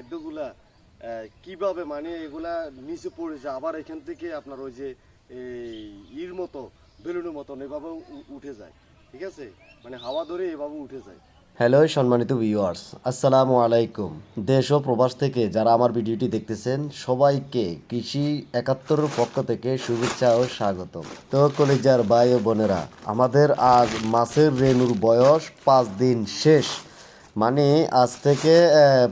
খাদ্যগুলা কীভাবে মানে এগুলা নিচে পড়ে যায়, আবার এখান থেকে আপনার ওই যে ইর মতো, বেলুনের মতন এভাবে উঠে যায়, ঠিক আছে? মানে হাওয়া ধরে এভাবে উঠে যায়। হ্যালো, সম্মানিত ভিউয়ার্স আসসালামু আলাইকুম। দেশ ও প্রবাস থেকে যারা আমার ভিডিওটি দেখতেছেন, সবাইকে কৃষি একাত্তরের পক্ষ থেকে শুভেচ্ছা ও স্বাগত তো কলিজার ভাই ও বোনেরা, আমাদের আজ মাছের রেনুর বয়স পাঁচ দিন শেষ। মানে আজ থেকে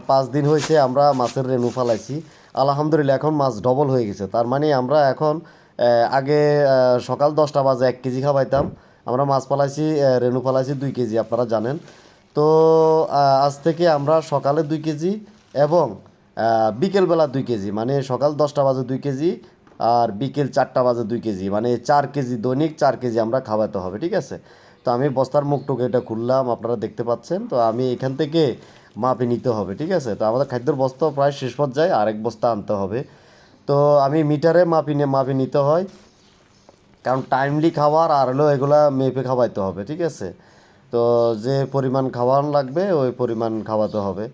পাঁচ দিন হয়েছে আমরা মাছের রেনু ফালাইছি। আলহামদুলিল্লাহ এখন মাছ ডবল হয়ে গেছে। তার মানে আমরা এখন আগে সকাল দশটা বাজে এক কেজি খাওয়াইতাম। আমরা মাছ পালাইছি রেনু ফালাইছি দুই কেজি, আপনারা জানেন। তো আজ থেকে আমরা সকালে দুই কেজি এবং বিকেলবেলা দুই কেজি। মানে সকাল দশটা বাজে দুই কেজি আর বিকেল চারটা বাজে দুই কেজি। মানে চার কেজি দৈনিক, চার কেজি আমরা খাওয়াতে হবে, ঠিক আছে? তো আমি বস্তার মুখটুক এটা খুললাম, আপনারা দেখতে পাচ্ছেন। তো আমি এখান থেকে মাপে নিতে হবে, ঠিক আছে? তো আমাদের খাদ্যের বস্তা প্রায় শেষ পর্যায়ে, আরেক বস্তা আনতে হবে। তো আমি মিটারে মাপি নিয়ে মাপে নিতে হয়। কারণ টাইমলি খাবার আর হলো এগুলা মেপে খাওয়াইতে হবে, ঠিক আছে? তো যে পরিমাণ খাওয়ানো লাগবে, ওই পরিমাণ খাওয়াতে হবে।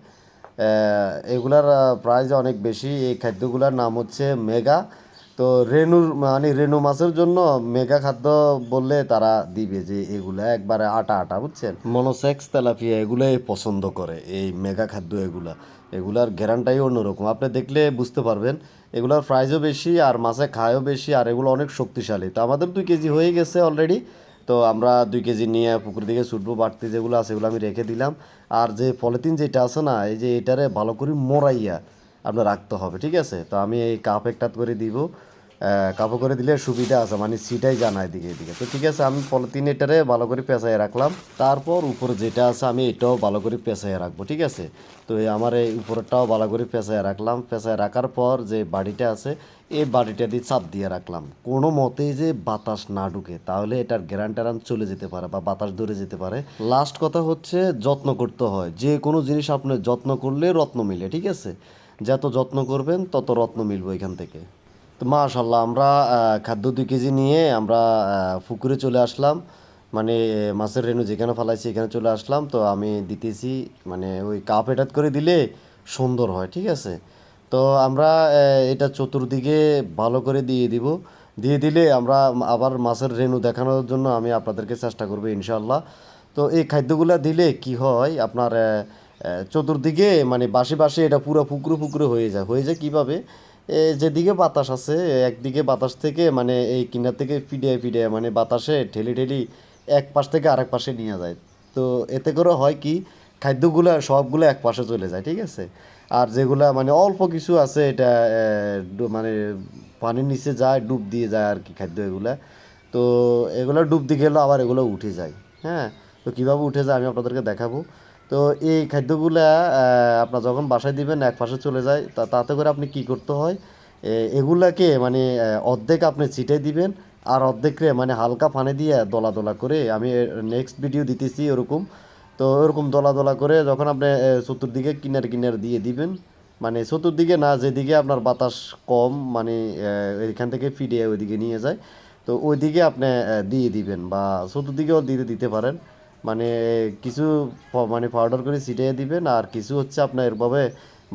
এগুলার প্রাইস অনেক বেশি। এই খাদ্যগুলোর নাম হচ্ছে মেগা। তো রেনুর মানে রেনু মাছের জন্য মেগা খাদ্য বললে তারা দিবে যে এগুলা একবারে আটা আটা, বুঝছেন? মনোসেক্স, তেলাপিয়া এগুলাই পছন্দ করে, এই মেগা খাদ্য এগুলা। এগুলার গ্যারান্টাই অন্যরকম। আপনি দেখলে বুঝতে পারবেন, এগুলোর প্রাইসও বেশি আর মাছে খায়ও বেশি আর এগুলো অনেক শক্তিশালী। তো আমাদের দুই কেজি হয়ে গেছে অলরেডি তো আমরা দুই কেজি নিয়ে পুকুর দিকে ছুটবো, বাড়তি যেগুলো আছে এগুলো আমি রেখে দিলাম। আর যে পলিথিন যেটা আছে না, এই যে এটারে ভালো করে মোড়াইয়া আপনার রাখতে হবে, ঠিক আছে? তো আমি এই কাপ একটা করে দিব কাপড় করে দিলে সুবিধা আছে মানে সিটাই জানা এদিকে এদিকে। তো ঠিক আছে, আমি পলিথিন এটারে ভালো করে পেঁচাইয়ে রাখলাম। তারপর উপরে যেটা আছে, আমি এটাও ভালো করে পেঁচাইয়ে রাখব, ঠিক আছে? তো আমার এই উপরেরটাও ভালো করে পেঁচাইয়ে রাখলাম। পেঁচাইয়ে রাখার পর যে বাড়িটা আছে, এই বাড়িটা দিয়ে চাপ দিয়ে রাখলাম। কোনো মতেই যে বাতাস না ঢুকে, তাহলে এটার গ্যারান্টারান চলে যেতে পারে বা বাতাস ধরে যেতে পারে। লাস্ট কথা হচ্ছে, যত্ন করতে হয়। যে কোনো জিনিস আপনি যত্ন করলে রত্ন মিলে, ঠিক আছে? যত যত্ন করবেন, তত রত্ন মিলবে এখান থেকে। তো মাশাল্লাহ আমরা খাদ্য দুই কেজি নিয়ে আমরা পুকুরে চলে আসলাম। মানে মাছের রেণু যেখানে ফালাইছি, এখানে চলে আসলাম। তো আমি দিতেছি মানে ওই কাপ এটাত করে দিলে সুন্দর হয়, ঠিক আছে? তো আমরা এটা চতুর্দিকে ভালো করে দিয়ে দিব। দিয়ে দিলে আমরা আবার মাছের রেণু দেখানোর জন্য আমি আপনাদেরকে চেষ্টা করব ইনশাল্লাহ তো এই খাদ্যগুলা দিলে কি হয়, আপনার চতুর্দিকে মানে বাসে বাসে এটা পুরো পুকুরে পুকুরে হয়ে যায়। হয়ে যায় কীভাবে? যেদিকে বাতাস আছে, একদিকে বাতাস থেকে মানে এই কিনার থেকে ফিডে ফিডে মানে বাতাসে ঠেলি ঠেলি এক পাশ থেকে আরেক পাশে নিয়ে যায়। তো এতে করে হয় কি, খাদ্যগুলো সবগুলো এক পাশে চলে যায়, ঠিক আছে? আর যেগুলা মানে অল্প কিছু আছে, এটা মানে পানির নিচে যায়, ডুব দিয়ে যায় আর কি খাদ্য এগুলা। তো এগুলো ডুব দিয়ে গেলেও আবার এগুলো উঠে যায় হ্যাঁ? তো কীভাবে উঠে যায় আমি আপনাদেরকে দেখাবো। তো এই খাদ্যগুলা আপনার যখন বাসায় দিবেন, এক পাশে চলে যায়, তা, তাতে করে আপনি কি করতে হয়? এগুলাকে মানে অর্ধেক আপনি ছিটে দিবেন, আর অর্ধেকরে মানে হালকা পানি দিয়ে দলা দলা করে, আমি নেক্সট ভিডিও দিতেছি ওরকম। তো ওরকম দলা দলা করে যখন আপনি চতুর্দিকে কিনার কিনার দিয়ে দিবেন মানে চতুর্দিকে না, যেদিকে আপনার বাতাস কম মানে এখান থেকে ফিরে ওইদিকে নিয়ে যায়, তো ওইদিকে আপনি দিয়ে দিবেন, বা চতুর্দিকেও দিতে দিতে পারেন। মানে কিছু মানে পাউডার করে ছিটিয়ে দিবেন আর কিছু হচ্ছে আপনার এরভাবে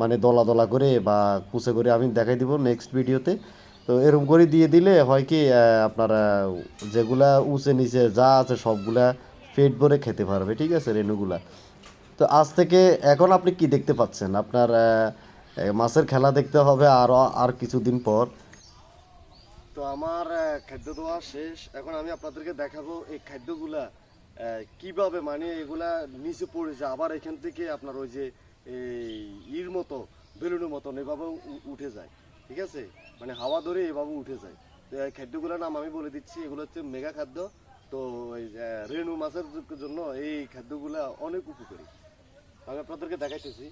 মানে দলা দলা করে বা কুচে করে আমি দেখাই দিব নেক্সট ভিডিওতে তো। এরকম করে দিয়ে দিলে হয় কি আপনার যেগুলা উঁচে নিচে যা আছে সবগুলা পেট ভরে খেতে পারবে, ঠিক আছে, রেণুগুলা। তো আজ থেকে এখন আপনি কি দেখতে পাচ্ছেন? আপনার মাছের খেলা দেখতে হবে আরও আর কিছুদিন পর। তো আমার খাদ্য দেওয়া শেষ। এখন আমি আপনাদেরকে দেখাবো এই খাদ্যগুলা। কীভাবে মানে এগুলা নিচে পড়ে যায়? আবার এখান থেকে আপনার ওই যে ইর মতো, বেলুনের মতন এভাবে উঠে যায়। ঠিক আছে? মানে হাওয়া ধরে এভাবে উঠে যায়। তো খাদ্যগুলোর নাম আমি বলে দিচ্ছি। এগুলো হচ্ছে মেগা খাদ্য। তো ওই রেণু মাছের জন্য এই খাদ্যগুলা অনেক উপকারী। আমি আপনাদেরকে দেখাইতেছি।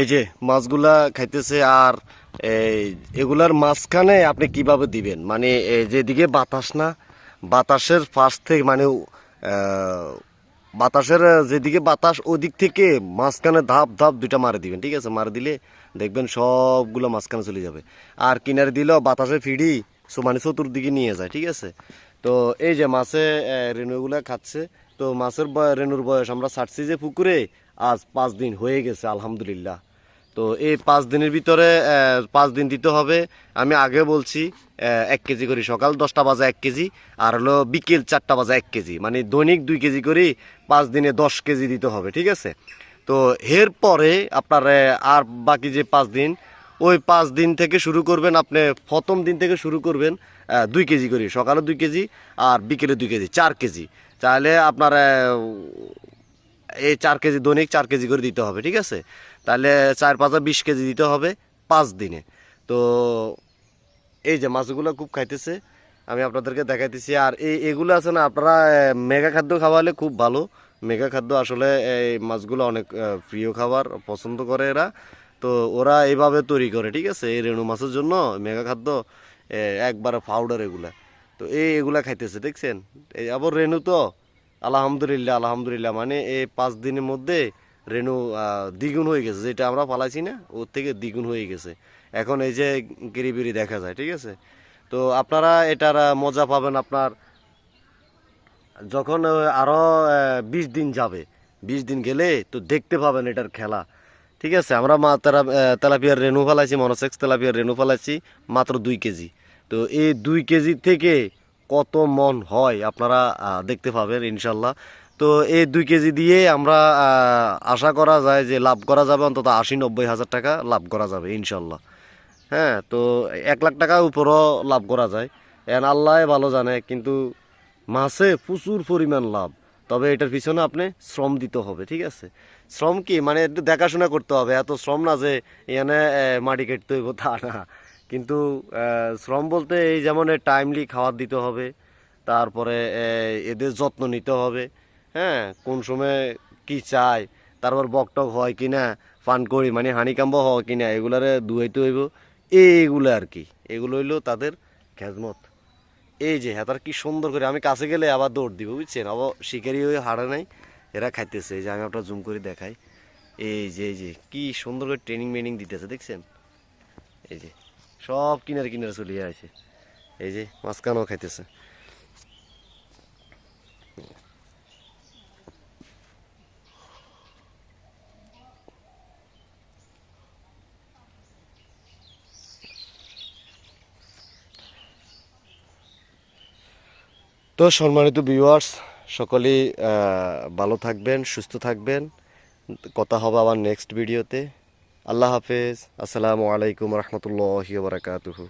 এই যে মাছগুলা খাইতেছে আর এগুলার মাঝখানে আপনি কীভাবে দিবেন? মানে যেদিকে বাতাস না, বাতাসের পাশ থেকে মানে বাতাসের যেদিকে বাতাস, ওদিক থেকে মাঝখানে ধাপ ধাপ দুইটা মারে দিবেন, ঠিক আছে? মারে দিলে দেখবেন সবগুলো মাঝখানে চলে যাবে। আর কিনারে দিলেও বাতাসে ফিডি সো মানে চতুর্দিকে নিয়ে যায়, ঠিক আছে? তো এই যে মাছে রেণুগুলো খাচ্ছে, তো মাছের রেনুর বয়স আমরা ছাড়ছি যে পুকুরে, আজ পাঁচ দিন হয়ে গেছে, আলহামদুলিল্লাহ। তো এই পাঁচ দিনের ভিতরে পাঁচ দিন দিতে হবে। আমি আগে বলছি এক কেজি করে সকাল দশটা বাজে এক কেজি, আর হলো বিকেল চারটা বাজে এক কেজি। মানে দৈনিক দুই কেজি করে, পাঁচ দিনে দশ কেজি দিতে হবে, ঠিক আছে? তো এর পরে আপনার আর বাকি যে পাঁচ দিন, ওই পাঁচ দিন থেকে শুরু করবেন আপনি, প্রথম দিন থেকে শুরু করবেন দুই কেজি করে। সকালে দুই কেজি, আর বিকেলে দুই কেজি, চার কেজি। তাহলে আপনার এই চার কেজি দৈনিক চার কেজি করে দিতে হবে, ঠিক আছে? তাহলে চার পাঁচা বিশ কেজি দিতে হবে পাঁচ দিনে। তো এই যে মাছগুলো খুব খাইতেছে, আমি আপনাদেরকে দেখাইতেছি। আর এই এগুলো আছে না, আপনারা মেগা খাদ্য খাওয়ালে খুব ভালো। মেগা খাদ্য আসলে এই মাছগুলো অনেক প্রিয় খাবার, পছন্দ করে এরা। তো ওরা এইভাবে তৈরি করে, ঠিক আছে? এই রেণু মাছের জন্য মেগা খাদ্য একবারে পাউডার এগুলা। তো এই এগুলা খাইতেছে, দেখছেন? এই আবার রেণু তো, আলহামদুলিল্লাহ আলহামদুলিল্লাহ। মানে এই পাঁচ দিনের মধ্যে রেণু দ্বিগুণ হয়ে গেছে যেটা আমরা পালাইছি না ওর থেকে দ্বিগুণ হয়ে গেছে। এখন এই যে গিরিবিরি দেখা যায় ঠিক আছে? তো আপনারা এটার মজা পাবেন আপনার। যখন আরও আরও বিশ দিন যাবে বিশ দিন গেলে তো দেখতে পাবেন এটার খেলা ঠিক আছে? আমরা মা আহ, তেলাপিয়ার রেণু ফেলাইছি মনোসেক্স তেলাপিয়ার রেণু ফেলাইছি মাত্র দুই কেজি। তো এই দুই কেজি থেকে কত মন হয় আপনারা দেখতে পাবেন ইনশাল্লাহ। তো এই দুই কেজি দিয়ে আমরা আশা করা যায় যে লাভ করা যাবে অন্তত আশি নব্বই হাজার টাকা লাভ করা যাবে ইনশাল্লাহ। হ্যাঁ তো এক লাখ টাকা উপরও লাভ করা যায়। এন আল্লাহ ভালো জানে কিন্তু মাছে প্রচুর পরিমাণ লাভ। তবে এটার পিছনে আপনি শ্রম দিতে হবে ঠিক আছে? শ্রম কি? মানে একটু দেখাশোনা করতে হবে। এত শ্রম না যে আহ, মাটি কাটতে হইব তা না। কিন্তু শ্রম বলতে এই যেমন টাইমলি খাবার দিতে হবে তারপরে এদের যত্ন নিতে হবে। হ্যাঁ কোন সময় কি চায় তারপর বকটক হয় কি না ফান করি মানে হানিকাম্ব হয় কি না এগুলারে দুয়াইতে হইব। এইগুলো আর কি, এগুলো হইল তাদের খেজমত এই যে হ্যাঁ তার কি সুন্দর করে, আমি কাছে গেলে আবার দৌড় দিব, বুঝছেন? আবার শিকারি হয়ে হারে নাই, এরা খাইতেছে। এই যে, আমি আপনার জুম করে দেখাই। এই যে এই যে, কি সুন্দর করে ট্রেনিং মেনিং দিতেছে, দেখছেন? এই যে, সব কিনারে কিনারে চলিয়ে আছে এই যে, মাঝখানেও খাইতেছে। তো সম্মানিত ভিউয়ার্স সকলেই ভালো থাকবেন, সুস্থ থাকবেন। কথা হবে আবার নেক্সট ভিডিওতে আল্লাহ হাফেজ। আসসালামু আলাইকুম রহমতুল্লাহ বারাকাতুহু।